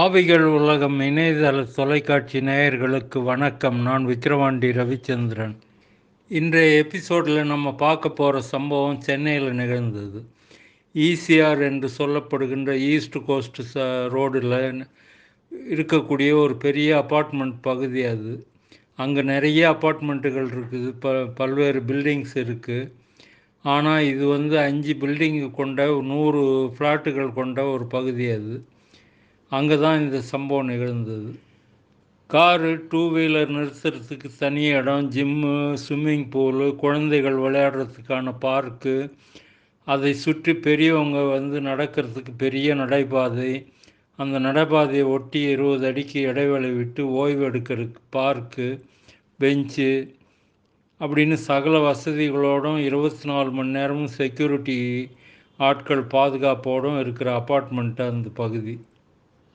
ஆவிகள் உலகம் இணையதள தொலைக்காட்சி நேயர்களுக்கு வணக்கம். நான் விக்கிரவாண்டி ரவிச்சந்திரன். இன்றைய எபிசோடில் நம்ம பார்க்க போகிற சம்பவம் சென்னையில் நிகழ்ந்தது. ஈசிஆர் என்று சொல்லப்படுகின்ற ஈஸ்ட் கோஸ்ட் ச ரோடில் இருக்கக்கூடிய ஒரு பெரிய அப்பார்ட்மெண்ட் பகுதி அது. அங்கே நிறைய அப்பார்ட்மெண்ட்டுகள் இருக்குது. ப பல்வேறு பில்டிங்ஸ் இருக்குது ஆனால் இது வந்து அஞ்சு பில்டிங் கொண்ட நூறு ஃப்ளாட்டுகள் கொண்ட ஒரு பகுதி அது. அங்கே தான் இந்த சம்பவம் நிகழ்ந்தது. காரு டூ வீலர் நிறுத்துறதுக்கு தனி இடம் ஜிம்மு ஸ்விம்மிங் பூலு குழந்தைகள் விளையாடுறதுக்கான பார்க்கு அதை சுற்றி பெரியவங்க வந்து நடக்கிறதுக்கு பெரிய நடைபாதை அந்த நடைபாதையை ஒட்டி இருபது அடிக்கு இடைவெளி விட்டு ஓய்வு எடுக்கிறதுக்கு பார்க்கு பெஞ்சு அப்படின்னு சகல வசதிகளோடும் இருபத்தி நாலு மணி நேரமும் செக்யூரிட்டி ஆட்கள் பாதுகாப்போடும் இருக்கிற அப்பார்ட்மெண்ட்டு அந்த பகுதி.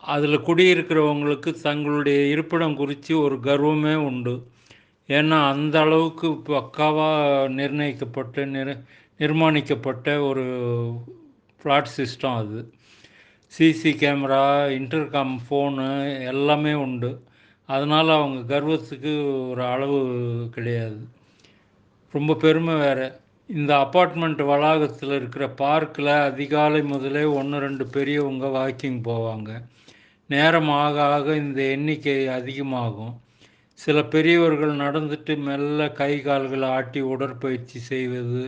அதில் குடியிருக்கிறவங்களுக்கு தங்களுடைய இருப்பிடம் குறித்து ஒரு கர்வமே உண்டு. ஏன்னா அந்த அளவுக்கு பக்காவாக நிர்ணயிக்கப்பட்ட நிர் நிர்மாணிக்கப்பட்ட ஒரு ஃப்ளாட் சிஸ்டம் அது. சிசி கேமரா இன்டர்காம் ஃபோனு எல்லாமே உண்டு. அதனால் அவங்க கர்வத்துக்கு ஒரு அளவு கிடையாது. ரொம்ப பெருமை வேறு. இந்த அப்பார்ட்மெண்ட் வளாகத்தில் இருக்கிற பார்க்கில் அதிகாலை முதலே ஒன்று ரெண்டு பெரியவங்க வாக்கிங் போவாங்க. நேரம் ஆக ஆக இந்த எண்ணிக்கை அதிகமாகும். சில பெரியவர்கள் நடந்துட்டு மெல்ல கை கால்களை ஆட்டி உடற்பயிற்சி செய்வது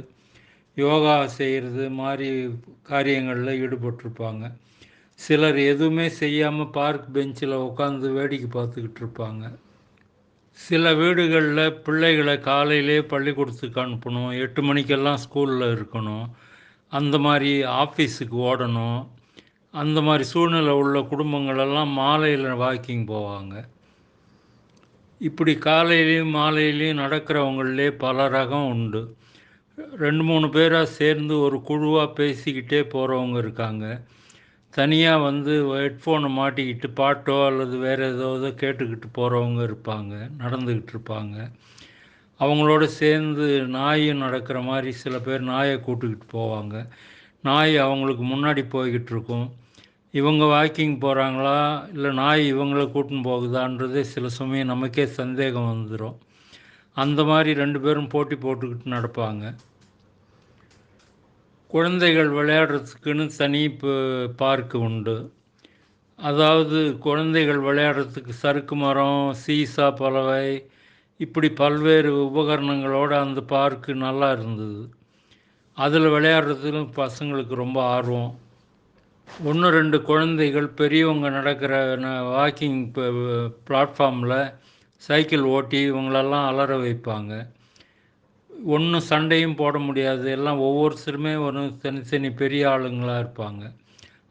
யோகா செய்கிறது மாதிரி காரியங்களில் ஈடுபட்டிருப்பாங்க. சிலர் எதுவுமே செய்யாமல் பார்க் பெஞ்சில் உட்காந்து வேடிக்கை பார்த்துக்கிட்டு இருப்பாங்க. சில வீடுகளில் பிள்ளைகளை காலையிலே பள்ளிக்கூடத்துக்கு அனுப்பணும் எட்டு மணிக்கெல்லாம் ஸ்கூலில் இருக்கணும் அந்த மாதிரி ஆஃபீஸுக்கு ஓடணும். அந்த மாதிரி சூழ்நிலை உள்ள குடும்பங்களெல்லாம் மாலையில் வாக்கிங் போவாங்க. இப்படி காலையிலையும் மாலையிலையும் நடக்கிறவங்களே பல ரகம் உண்டு. ரெண்டு மூணு பேராக சேர்ந்து ஒரு குழுவாக பேசிக்கிட்டே போகிறவங்க இருக்காங்க. தனியாக வந்து ஹெட்ஃபோனை மாட்டிக்கிட்டு பாட்டோ அல்லது வேறு ஏதாவது கேட்டுக்கிட்டு போகிறவங்க இருப்பாங்க நடந்துக்கிட்டு இருப்பாங்க. அவங்களோட சேர்ந்து நாயும் நடக்கிற மாதிரி சில பேர் நாயை கூட்டுக்கிட்டு போவாங்க. நாய் அவங்களுக்கு முன்னாடி போய்கிட்டு இருக்கும் இவங்க வாக்கிங் போகிறாங்களா இல்லை நாய் இவங்கள கூட்டின்னு போகுதான்றதே சில சமயம் நமக்கே சந்தேகம் வந்துடும் அந்த மாதிரி ரெண்டு பேரும் போட்டி போட்டுக்கிட்டு நடப்பாங்க. குழந்தைகள் விளையாடுறதுக்குன்னு தனி பார்க்கு உண்டு. அதாவது குழந்தைகள் விளையாடுறதுக்கு சறுக்கு மரம் சீசா பலவை இப்படி பல்வேறு உபகரணங்களோடு அந்த பார்க்கு நல்லா இருந்தது. அதில் விளையாடுறதுலும் பசங்களுக்கு ரொம்ப ஆர்வம். ஒன்று ரெண்டு குழந்தைகள் பெரியவங்க நடக்கிற வாக்கிங் பிளாட்ஃபார்மில் சைக்கிள் ஓட்டி இவங்களெல்லாம் அலற வைப்பாங்க. ஒன்றும் சண்டையும் போட முடியாது. எல்லாம் ஒவ்வொருத்தருமே ஒரு தனித்தனி பெரிய ஆளுங்களாக இருப்பாங்க.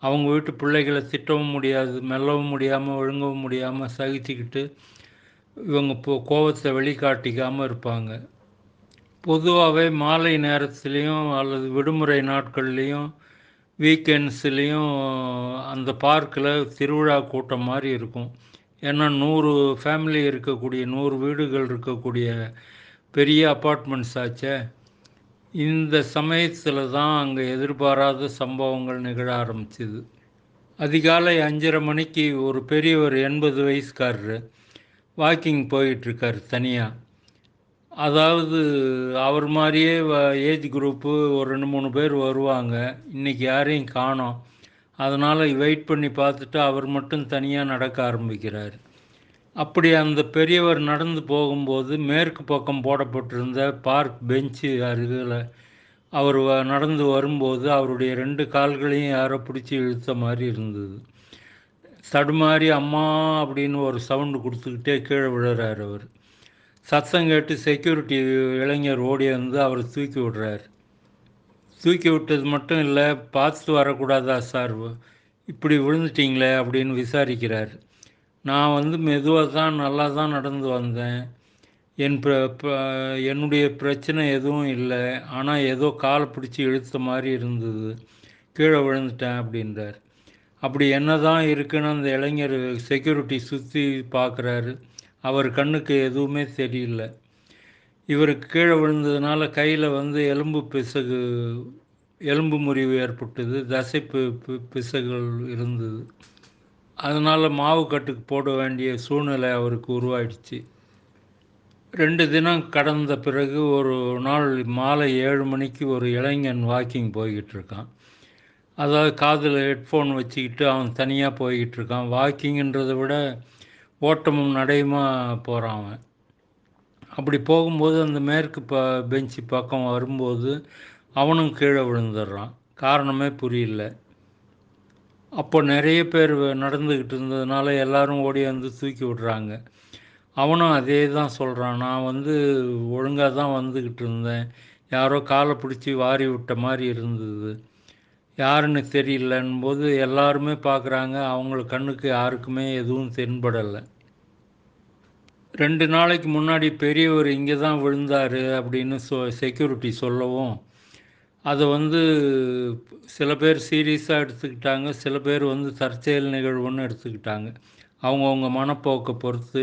அவங்க வீட்டு பிள்ளைகளை திட்டவும் முடியாது மெல்லவும் முடியாமல் ஒழுங்கவும் முடியாமல் சகிச்சுக்கிட்டு இவங்க இப்போ கோபத்தை வெளிக்காட்டிக்காமல் இருப்பாங்க. பொதுவாகவே மாலை நேரத்துலேயும் அல்லது விடுமுறை நாட்கள்லேயும் வீக்கெண்ட்ஸ்லேயும் அந்த பார்க்கில் திருவிழா கூட்டம் மாதிரி இருக்கும். ஏன்னா நூறு ஃபேமிலி இருக்கக்கூடிய நூறு வீடுகள் இருக்கக்கூடிய பெரிய அப்பார்ட்மெண்ட்ஸ் ஆச்சே. இந்த சமயத்தில் தான் அங்கே எதிர்பாராத சம்பவங்கள் நிகழ ஆரம்பிச்சிது. அதிகாலை அஞ்சரை மணிக்கு ஒரு பெரியவர் எண்பது வயசுக்காரரு வாக்கிங் போயிட்டுருக்கார் தனியாக அதாவது அவர் மாதிரியே ஏஜ் குரூப்பு ஒரு ரெண்டு மூணு பேர் வருவாங்க. இன்றைக்கி யாரையும் காணோம். அதனால் வெயிட் பண்ணி பார்த்துட்டு அவர் மட்டும் தனியாக நடக்க ஆரம்பிக்கிறார். அப்படி அந்த பெரியவர் நடந்து போகும்போது மேற்கு பக்கம் போடப்பட்டிருந்த பார்க் பெஞ்சு அருகில் அவர் நடந்து வரும்போது அவருடைய ரெண்டு கால்களையும் யாரோ பிடிச்சி இழுத்த மாதிரி இருந்தது. தடுமாறி அம்மா அப்படின்னு ஒரு சவுண்டு கொடுத்துக்கிட்டே கீழே விழுறார் அவர். சத்தம் கேட்டு செக்யூரிட்டி இளைஞர் ஓடி வந்து அவர் தூக்கி விடுறார். தூக்கி விட்டது மட்டும் இல்லை பார்த்துட்டு வரக்கூடாதா சார்? இப்படி விழுந்துட்டீங்களே அப்படின்னு விசாரிக்கிறார். நான் வந்து மெதுவாக தான் நல்லா தான் நடந்து வந்தேன். என் என்னுடைய பிரச்சனை எதுவும் இல்லை. ஆனால் ஏதோ காலை பிடிச்சி இழுத்த மாதிரி இருந்தது. கீழே விழுந்துட்டேன் அப்படின்றார். அப்படி என்ன தான் இருக்குன்னு அந்த இளைஞர் செக்யூரிட்டி சுற்றி பார்க்குறாரு. அவர் கண்ணுக்கு எதுவுமே தெரியல. இவருக்கு கீழே விழுந்ததுனால கையில் வந்து எலும்பு பிசகு எலும்பு முறிவு ஏற்பட்டது தசை பிசகுகள் இருந்தது. அதனால் மாவு கட்டுக்கு போட வேண்டிய சூழ்நிலை அவருக்கு உருவாயிடுச்சு. ரெண்டு தினம் கடந்த பிறகு ஒரு நாள் மாலை ஏழு மணிக்கு ஒரு இளைஞன் வாக்கிங் போய்கிட்டு இருக்கான். அதாவது காதில் ஹெட்ஃபோன் வச்சுக்கிட்டு அவன் தனியாக போய்கிட்டு இருக்கான். வாக்கிங்கிறத விட ஓட்டமும் நடையுமா போகிறான் அவன். அப்படி போகும்போது அந்த மேற்கு ப பெஞ்சு பக்கம் வரும்போது அவனும் கீழே விழுந்துடுறான். காரணமே புரியல. அப்போ நிறைய பேர் நடந்துக்கிட்டு இருந்ததுனால எல்லாரும் ஓடி வந்து தூக்கி விடுறாங்க. அவனும் அதே தான் சொல்கிறான் நான் வந்து ஒழுங்காக தான் வந்துக்கிட்டு இருந்தேன். யாரோ காலை பிடிச்சி வாரி விட்ட மாதிரி இருந்தது. யாருன்னு தெரியலன்னும் போது எல்லாருமே பார்க்குறாங்க அவங்கள கண்ணுக்கு யாருக்குமே எதுவும் தென்படலை. ரெண்டு நாளைக்கு முன்னாடி பெரியவர் இங்கே தான் விழுந்தார் அப்படின்னு சொ செக்யூரிட்டி சொல்லவும் அதை வந்து சில பேர் சீரியஸாக எடுத்துக்கிட்டாங்க. சில பேர் வந்து தற்செயல் நிகழ்வுன்னு எடுத்துக்கிட்டாங்க. அவங்கவுங்க மனப்போக்கை பொறுத்து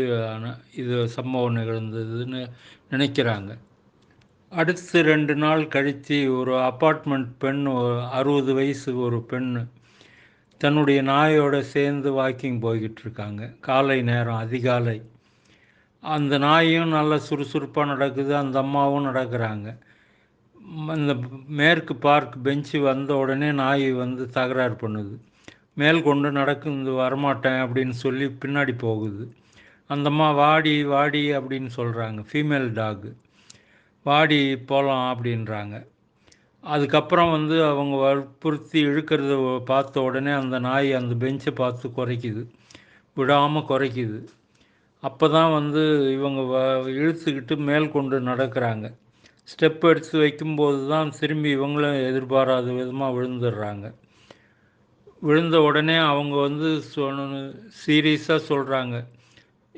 இது சம்பவம் நிகழ்ந்ததுன்னு நினைக்கிறாங்க. அடுத்து ரெண்டு நாள் கழித்து ஒரு அப்பார்ட்மெண்ட் பெண் அறுபது வயசு ஒரு பெண் தன்னுடைய நாயோட சேர்ந்து வாக்கிங் போய்கிட்டு இருக்காங்க காலை நேரம் அதிகாலை. அந்த நாயும் நல்லா சுறுசுறுப்பாக நடக்குது அந்த அம்மாவும் நடக்கிறாங்க. இந்த மேற்கு பார்க் பெஞ்சு வந்த உடனே நாய் வந்து தகராறு பண்ணுது. மேல் கொண்டு நடக்குது வரமாட்டேன் அப்படின்னு சொல்லி பின்னாடி போகுது. அந்த அம்மா வாடி வாடி அப்படின்னு சொல்கிறாங்க ஃபீமேல் டாகு வாடி போகலாம் அப்படின்றாங்க. அதுக்கப்புறம் வந்து அவங்க வற்புறுத்தி இழுக்கிறத பார்த்த உடனே அந்த நாய் அந்த பெஞ்சை பார்த்து குறைக்குது. விடாமல் குறைக்குது. அப்போ தான் வந்து இவங்க வ இழுத்துக்கிட்டு மேல் கொண்டு நடக்கிறாங்க. ஸ்டெப் எடுத்து வைக்கும்போது தான் திரும்பி இவங்களும் எதிர்பாராத விதமாக விழுந்துடுறாங்க. விழுந்த உடனே அவங்க வந்து சொன்ன சீரியஸாக சொல்கிறாங்க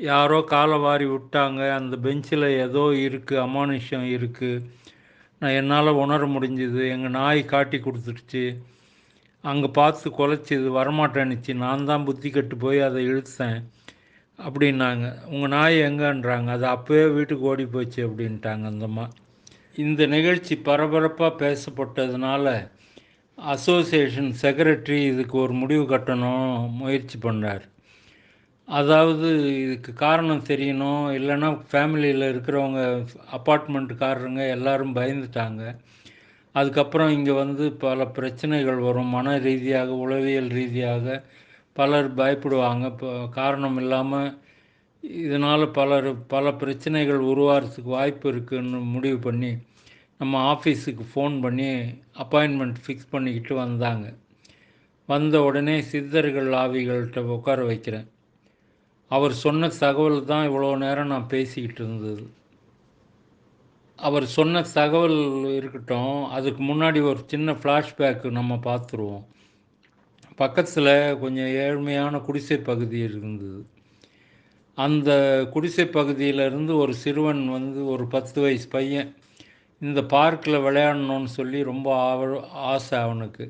யாரோ காலை வாரி விட்டாங்க அந்த பெஞ்சில் ஏதோ இருக்குது அமானுஷம் இருக்குது நான் என்னால் உணர முடிஞ்சுது. எங்கள் நாய் காட்டி கொடுத்துருச்சு. அங்கே பார்த்து குலைச்சிது வரமாட்டேன்னுச்சு. நான் தான் புத்தி கட்டு போய் அதை இழுத்தேன் அப்படின்னாங்க. உங்கள் நாய் எங்கன்றாங்க. அது அப்போவே வீட்டுக்கு ஓடி போச்சு அப்படின்ட்டாங்க அந்தம்மா இந்த நிகழ்ச்சி பரபரப்பாக பேசப்பட்டதுனால அசோசியேஷன் செக்ரட்டரி இதுக்கு ஒரு முடிவு கட்டணும் முயற்சி பண்ணார். அதாவது இதுக்கு காரணம் தெரியணும். இல்லைன்னா ஃபேமிலியில் இருக்கிறவங்க அப்பார்ட்மெண்ட்டுக்காரருங்க எல்லாரும் பயந்துட்டாங்க. அதுக்கப்புறம் இங்கே வந்து பல பிரச்சனைகள் வரும். மன ரீதியாக உளவியல் ரீதியாக பலர் பயப்படுவாங்க. இப்போ காரணம் இல்லாமல் இதனால் பலர் பல பிரச்சனைகள் உருவாகிறதுக்கு வாய்ப்பு இருக்குன்னு முடிவு பண்ணி நம்ம ஆஃபீஸுக்கு ஃபோன் பண்ணி அப்பாயின்மெண்ட் ஃபிக்ஸ் பண்ணிக்கிட்டு வந்தாங்க. வந்த உடனே சித்தர்கள் ஆவிகள்கிட்ட உட்கார வைக்கிறேன். அவர் சொன்ன தகவல் தான் இவ்வளோ நேரம் நான் பேசிக்கிட்டு இருந்தது. அவர் சொன்ன தகவல் இருக்கட்டும் அதுக்கு முன்னாடி ஒரு சின்ன ஃப்ளாஷ்பேக் நம்ம பார்த்துருவோம். பக்கத்தில் கொஞ்சம் ஏழ்மையான குடிசை பகுதி இருந்தது. அந்த குடிசை பகுதியிலேருந்து ஒரு சிறுவன் வந்து ஒரு பத்து வயசு பையன் இந்த பார்க்கில் விளையாடணும்னு சொல்லி ரொம்ப ஆவ ஆசை அவனுக்கு.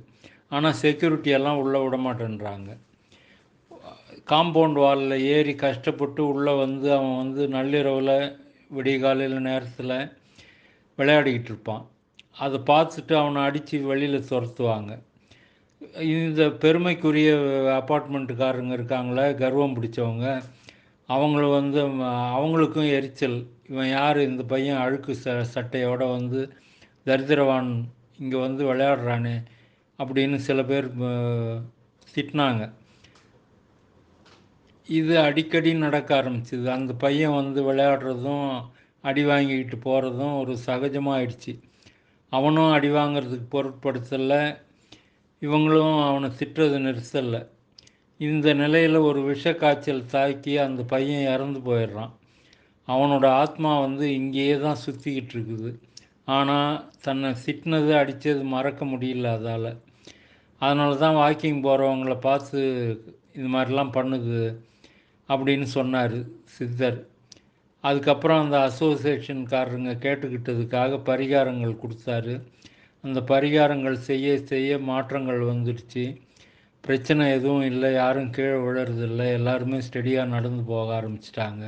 ஆனால் செக்யூரிட்டி எல்லாம் உள்ளே விட மாட்டேன்றாங்க. காம்பவுண்ட் வாலில் ஏறி கஷ்டப்பட்டு உள்ளே வந்து அவன் வந்து நள்ளிரவில் விடிகாலையில் நேரத்தில் விளையாடிக்கிட்டு இருப்பான். அதை பார்த்துட்டு அவனை அடித்து வெளியில் துரத்துவாங்க. இந்த பெருமைக்குரிய அப்பார்ட்மெண்ட்டுக்காரங்க இருக்காங்களே கர்வம் பிடிச்சவங்க அவங்கள வந்து அவங்களுக்கும் எரிச்சல். இவன் யார்? இந்த பையன் அழுக்கு ச சட்டையோடு வந்து தரித்திரவான் இங்கே வந்து விளையாடுறானே அப்படின்னு சில பேர் திட்டினாங்க. இது அடிக்கடி நடக்க ஆரம்பிச்சிது. அந்த பையன் வந்து விளையாடுறதும் அடி வாங்கிக்கிட்டு போகிறதும் ஒரு சகஜமாகிடுச்சு அவனும் அடி வாங்கிறதுக்கு பொருட்படுத்தலை. இவங்களும் அவனை திட்டுறது நிறுத்தலை. இந்த நிலையில் ஒரு விஷ காய்ச்சல் தாக்கி அந்த பையன் இறந்து போயிடுறான். அவனோட ஆத்மா வந்து இங்கேயே தான் சுற்றிக்கிட்டு இருக்குது. ஆனால் தன்னை சிட்டினது அடித்தது மறக்க முடியல அதால். அதனால தான் வாக்கிங் போகிறவங்கள பார்த்து இது மாதிரிலாம் பண்ணுது. அப்படின்னு சொன்னார் சித்தர். அதுக்கப்புறம் அந்த அசோசியேஷன்காரருங்க கேட்டுக்கிட்டதுக்காக பரிகாரங்கள் கொடுத்தாரு. அந்த பரிகாரங்கள் செய்ய செய்ய மாற்றங்கள் வந்துடுச்சு. பிரச்சனை எதுவும் இல்லை யாரும் கீழே விழறதில்லை எல்லாருமே ஸ்டெடியாக நடந்து போக ஆரம்பிச்சிட்டாங்க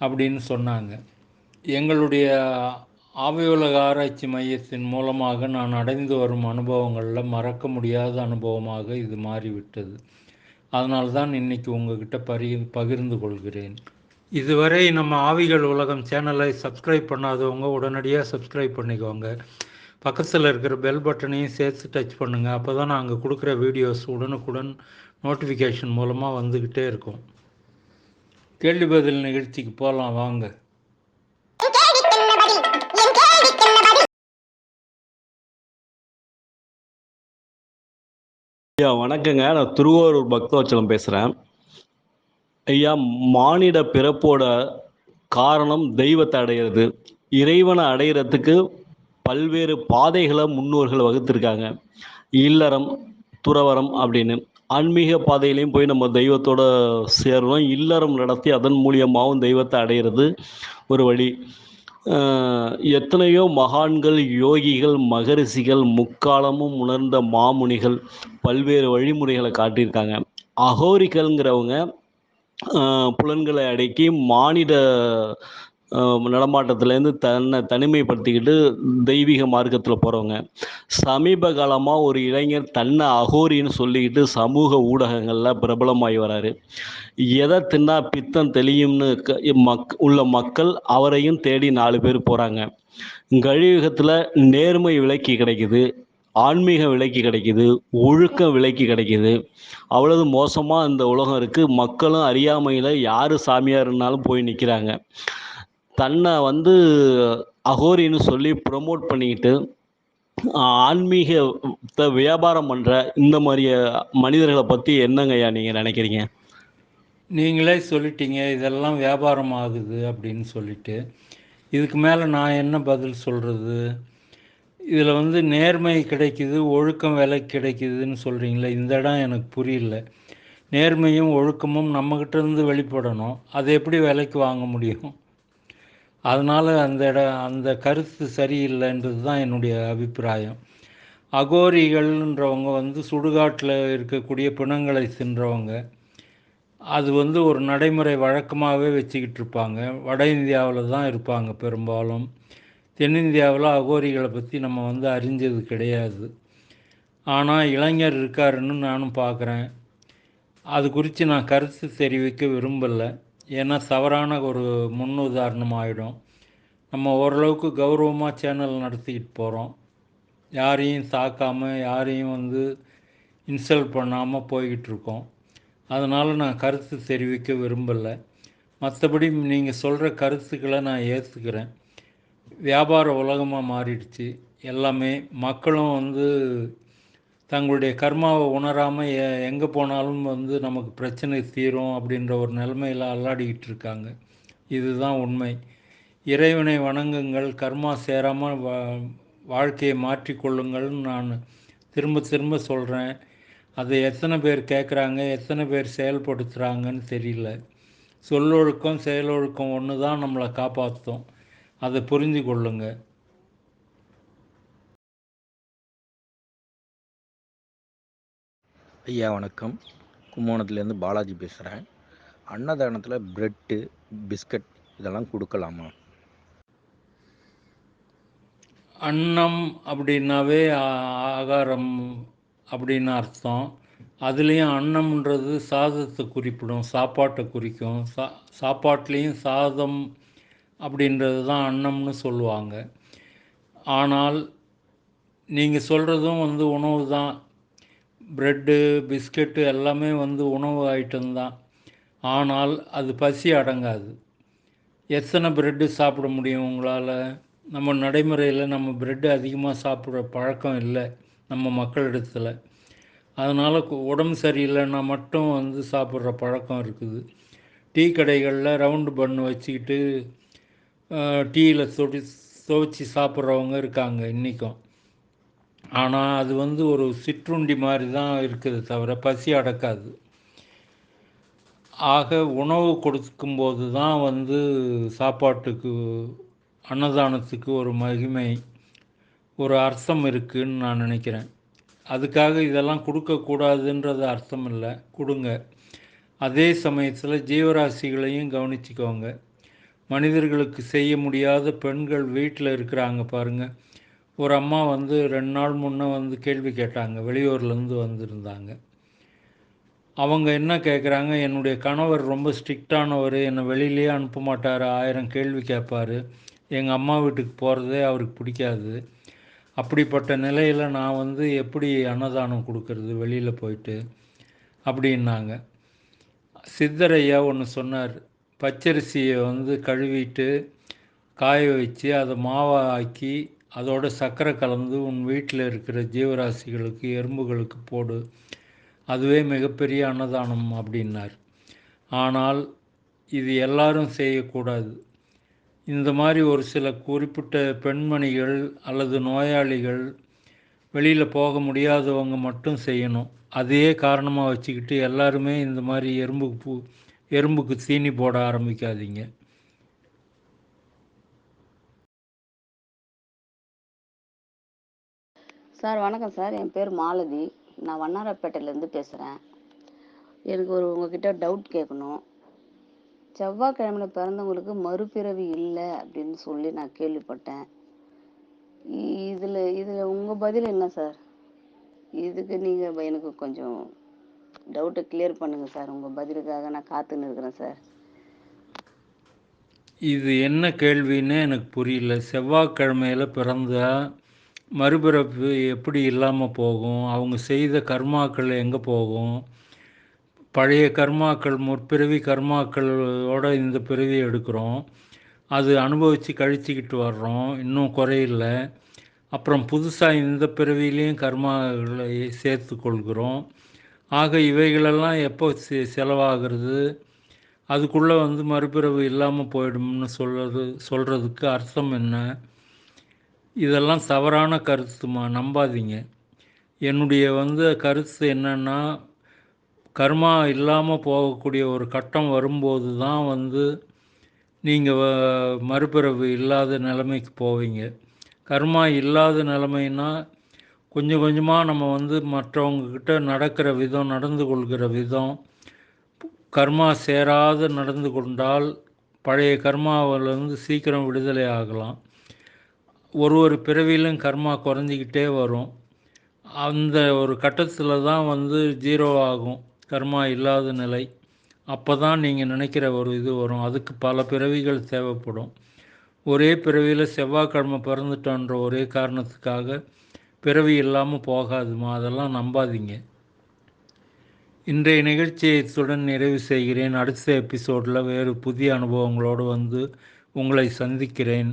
அப்படின்னு சொன்னாங்க. எங்களுடைய ஆவியுலக ஆராய்ச்சி மையத்தின் மூலமாக நான் அடைந்து வரும் அனுபவங்களில் மறக்க முடியாத அனுபவமாக இது மாறிவிட்டது. அதனால தான் இன்னைக்கு உங்ககிட்ட பரி பகிர்ந்து கொள்கிறேன். இதுவரை நம்ம ஆவிகள் உலகம் சேனலை சப்ஸ்கிரைப் பண்ணாதவங்க உடனடியாக சப்ஸ்கிரைப் பண்ணிக்கோங்க. பக்கத்தில் இருக்கிற பெல் பட்டனையும் சேர்த்து டச் பண்ணுங்கள் அப்போ தான் நாங்கள் கொடுக்குற வீடியோஸ் உடனுக்குடன் நோட்டிஃபிகேஷன் மூலமாக வந்துக்கிட்டே இருக்கும். கேள்வி பதில் நிகழ்ச்சிக்கு போகலாம் வாங்க. ஐயா வணக்கங்க. நான் திருவாரூர் பக்தவச்சலம் பேசுகிறேன் ஐயா மானிட பிறப்போட காரணம் தெய்வத்தை அடையிறது. இறைவனை அடையிறதுக்கு பல்வேறு பாதைகளை முன்னோர்கள் வகுத்திருக்காங்க. இல்லறம் துறவரம் அப்படின்னு. ஆன்மீக பாதையிலையும் போய் நம்ம தெய்வத்தோட சேரணும். இல்லறம் நடத்தி அதன் மூலியமாகவும் தெய்வத்தை அடையிறது ஒரு வழி. எத்தனையோ மகான்கள் யோகிகள் மகரிஷிகள் முக்காலமும் உணர்ந்த மாமுனிகள் பல்வேறு வழிமுறைகளை காட்டியிருக்காங்க. அகோரிகள்ங்கிறவங்க புலன்களை அடக்கி மானிட நடமாட்டத்திலேருந்து தன்னை தனிமைப்படுத்திக்கிட்டு தெய்வீக மார்க்கத்தில் போகிறவங்க சமீப காலமாக ஒரு இளைஞர் தன்னை அகோரின்னு சொல்லிக்கிட்டு சமூக ஊடகங்களில் பிரபலமாகி வராரு. எதை தின்னா பித்தம் தெளியும்னு க- மக் உள்ள மக்கள் அவரையும் தேடி நாலு பேர் போகிறாங்க கழிவுகத்தில் நேர்மை விலைக்கு கிடைக்குது ஆன்மீக விலைக்கு கிடைக்குது ஒழுக்க விலைக்கு கிடைக்குது. அவ்வளவு மோசமாக இந்த உலகம் இருக்குது மக்களும் அறியாமையில் யார் சாமியாருன்னாலும் போய் நிற்கிறாங்க தன்னை வந்து அகோரின்னு சொல்லி ப்ரொமோட் பண்ணிக்கிட்டு ஆன்மீகத்தை வியாபாரம் பண்ணுற இந்த மாதிரி மனிதர்களை பற்றி என்னங்கய்யா நீங்கள் நினைக்கிறீங்க? நீங்களே சொல்லிட்டீங்க இதெல்லாம் வியாபாரம் ஆகுது அப்படின்னு சொல்லிட்டு. இதுக்கு மேலே நான் என்ன பதில் சொல்கிறது இதில் வந்து நேர்மை கிடைக்குது ஒழுக்கம் விலை கிடைக்குதுன்னு சொல்கிறீங்களே இந்த இடம் எனக்கு புரியல. நேர்மையும் ஒழுக்கமும் நம்மக்கிட்ட இருந்து வெளிப்படணும். அதை எப்படி விலைக்கு வாங்க முடியும்? அதனால் அந்த இடம் அந்த கருத்து சரியில்லைன்றது தான் என்னுடைய அபிப்பிராயம். அகோரிகள்ன்றவங்க வந்து சுடுகாட்டில் இருக்கக்கூடிய பிணங்களை தின்றவங்க அது வந்து ஒரு நடைமுறை வழக்கமாகவே வச்சுக்கிட்டு இருப்பாங்க. வட இந்தியாவில் தான் இருப்பாங்க பெரும்பாலும். தென்னிந்தியாவில் அகோரிகளை பற்றி நம்ம வந்து அறிஞ்சது கிடையாது. ஆனால் இளைஞர் இருக்காருன்னு நானும் பார்க்குறேன். அது குறித்து நான் கருத்து தெரிவிக்க விரும்பலை. ஏன்னா தவறான ஒரு முன்னுதாரணம் ஆகிடும் நம்ம ஓரளவுக்கு கௌரவமாக சேனல் நடத்திக்கிட்டு போகிறோம் யாரையும் தாக்காமல் யாரையும் வந்து இன்சல்ட் பண்ணாமல் போய்கிட்டு இருக்கோம். அதனால் நான் கருத்து தெரிவிக்க விரும்பலை. மற்றபடி நீங்கள் சொல்கிற கருத்துக்களை நான் ஏற்றுக்கிறேன் வியாபார உலகமாக மாறிடுச்சு. எல்லாமே மக்களும் வந்து தங்களுடைய கர்மாவை உணராமல் எ எங்கே போனாலும் வந்து நமக்கு பிரச்சனை தீரும் அப்படின்ற ஒரு நிலைமையில் அல்லாடிக்கிட்டு இருக்காங்க. இதுதான் உண்மை. இறைவனை வணங்குங்கள் கர்மா சேராமல் வா வாழ்க்கையை மாற்றிக்கொள்ளுங்கள்னு நான் திரும்ப திரும்ப சொல்கிறேன் அதை எத்தனை பேர் கேட்குறாங்க எத்தனை பேர் செயல்படுத்துகிறாங்கன்னு தெரியல. சொல்லொழுக்கம் செயலொழுக்கம் ஒன்று தான் நம்மளை காப்பாற்றும் அதை புரிஞ்சு கொள்ளுங்கள் ஐயா வணக்கம். கும்போணத்துலேருந்து பாலாஜி பேசுகிறேன் அன்னதானத்தில் ப்ரெட்டு பிஸ்கட் இதெல்லாம் கொடுக்கலாமா? அன்னம் அப்படின்னாவே ஆகாரம் அப்படின்னு அர்த்தம். அதுலேயும் அன்னம்ன்றது சாதத்தை குறிப்பிடும் சாப்பாட்டை குறிக்கும். சா சாப்பாட்லேயும் சாதம் அப்படின்றது தான் அன்னம்னு சொல்லுவாங்க. ஆனால் நீங்கள் சொல்கிறதும் வந்து உணவு தான் ப்ரெட்டு பிஸ்கெட்டு எல்லாமே வந்து உணவு ஐட்டம் தான். ஆனால் அது பசி அடங்காது. எத்தனை ப்ரெட்டு சாப்பிட முடியும் உங்களால்? நம்ம நடைமுறையில் நம்ம ப்ரெட்டு அதிகமாக சாப்பிட்ற பழக்கம் இல்லை நம்ம மக்களிடத்தில் அதனால் உடம்பு சரியில்லைன்னா மட்டும் வந்து சாப்பிட்ற பழக்கம் இருக்குது. டீ கடைகளில் ரவுண்டு பண்ணு வச்சுக்கிட்டு டீயில் தொடி துவச்சி சாப்பிட்றவங்க இருக்காங்க இன்றைக்கும் ஆனால் அது வந்து ஒரு சிற்றுண்டி மாதிரி தான் இருக்குது தவிர பசி அடக்காது. ஆக உணவு கொடுக்கும்போது தான் வந்து சாப்பாட்டுக்கு அன்னதானத்துக்கு ஒரு மகிமை ஒரு அர்த்தம் இருக்குன்னு நான் நினைக்கிறேன். அதுக்காக இதெல்லாம் கொடுக்கக்கூடாதுன்றது அர்த்தம் இல்லை. கொடுங்க. அதே சமயத்தில் ஜீவராசிகளையும் கவனிச்சுக்கோங்க. மனிதர்களுக்கு செய்ய முடியாத பெண்கள் வீட்டில் இருக்கிறாங்க பாருங்கள் ஒரு அம்மா வந்து ரெண்டு நாள் முன்னே வந்து கேள்வி கேட்டாங்க. வெளியூர்லேருந்து வந்திருந்தாங்க. அவங்க என்ன கேட்குறாங்க என்னுடைய கணவர் ரொம்ப ஸ்ட்ரிக்டானவர் என்னை வெளியிலேயே அனுப்ப மாட்டார். ஆயிரம் கேள்வி கேட்பார் எங்கள் அம்மா வீட்டுக்கு போகிறதே அவருக்கு பிடிக்காது. அப்படிப்பட்ட நிலையில் நான் வந்து எப்படி அன்னதானம் கொடுக்கறது? வெளியில் போயிட்டு அப்படின்னாங்க. சித்தரையா ஒன்று சொன்னார். பச்சரிசியை வந்து கழுவிட்டு காய வச்சு அதை மாவாக்கி அதோட சர்க்கரை கலந்து உன் வீட்டில் இருக்கிற ஜீவராசிகளுக்கு எறும்புகளுக்கு போடு. அதுவே மிகப்பெரிய அன்னதானம் அப்படின்னார். ஆனால் இது எல்லாரும் செய்யக்கூடாது. இந்த மாதிரி ஒரு சில குறிப்பிட்ட பெண்மணிகள் அல்லது நோயாளிகள் வெளியில் போக முடியாதவங்க மட்டும் செய்யணும். அதையே காரணமாக வச்சுக்கிட்டு எல்லாருமே இந்த மாதிரி எறும்புக்கு பூ எறும்புக்கு தீனி போட ஆரம்பிக்காதீங்க. சார் வணக்கம் சார். என் பேர் மாலதி. நான் வண்ணாரப்பேட்டையிலேருந்து பேசுகிறேன் எனக்கு ஒரு உங்ககிட்ட டவுட் கேட்கணும். செவ்வாய்க்கிழமையில பிறந்தவங்களுக்கு மறுபிறவி இல்லை அப்படின்னு சொல்லி நான் கேள்விப்பட்டேன். இதில் இதில் உங்கள் பதில் என்ன சார்? இதுக்கு நீங்கள் எனக்கு கொஞ்சம் டவுட்டை கிளியர் பண்ணுங்கள் சார். உங்கள் பதிலுக்காக நான் காத்துன்னு இருக்கிறேன் சார். இது என்ன கேள்வின்னு எனக்கு புரியல. செவ்வாய்க்கிழமையில் பிறந்தா மறுபிறப்பு எப்படி இல்லாமல் போகும்? அவங்க செய்த கர்மாக்கள் எங்கே போகும்? பழைய கர்மாக்கள் முற்பிறவி கர்மாக்களோட இந்த பிறவி எடுக்கிறோம். அது அனுபவித்து கழிச்சிக்கிட்டு வர்றோம். இன்னும் குறையில்ல. அப்புறம் புதுசாக இந்த பிறவிலையும் கர்மாக்களை சேர்த்து கொள்கிறோம். ஆக இவைகளெல்லாம் எப்போ செ செலவாகிறது? அதுக்குள்ளே வந்து மறுபிறவு இல்லாமல் போயிடும்னு சொல்கிறது சொல்கிறதுக்கு அர்த்தம் என்ன? இதெல்லாம் தவறான கருத்துமா? நம்பாதீங்க. என்னுடைய வந்து கருத்து என்னென்னா கர்மா இல்லாமல் போகக்கூடிய ஒரு கட்டம் வரும்போது தான் வந்து நீங்கள் மறுபிறவு இல்லாத நிலைமைக்கு போவீங்க. கர்மா இல்லாத நிலைமைனா கொஞ்சம் கொஞ்சமாக நம்ம வந்து மற்றவங்கக்கிட்ட நடக்கிற விதம் நடந்து கொள்கிற விதம் கர்மா சேராது நடந்து கொண்டால் பழைய கர்மாவிலேருந்து சீக்கிரம் விடுதலை ஆகலாம். ஒரு ஒரு பிறவியிலும் கர்மா குறைஞ்சிக்கிட்டே வரும். அந்த ஒரு கட்டத்தில் தான் வந்து ஜீரோ ஆகும். கர்மா இல்லாத நிலை. அப்போ தான் நீங்கள் நினைக்கிற ஒரு இது வரும். அதுக்கு பல பிறவிகள் தேவைப்படும். ஒரே பிறவியில் செவ்வாய்க்கிழமை பிறந்துட்டோன்ற ஒரே காரணத்துக்காக பிறவி இல்லாமல் போகாதுமா? அதெல்லாம் நம்பாதீங்க. இன்றைய நிகழ்ச்சியை இத்துடன் நிறைவு செய்கிறேன். அடுத்த எபிசோடில் வேறு புதிய அனுபவங்களோடு வந்து உங்களை சந்திக்கிறேன்.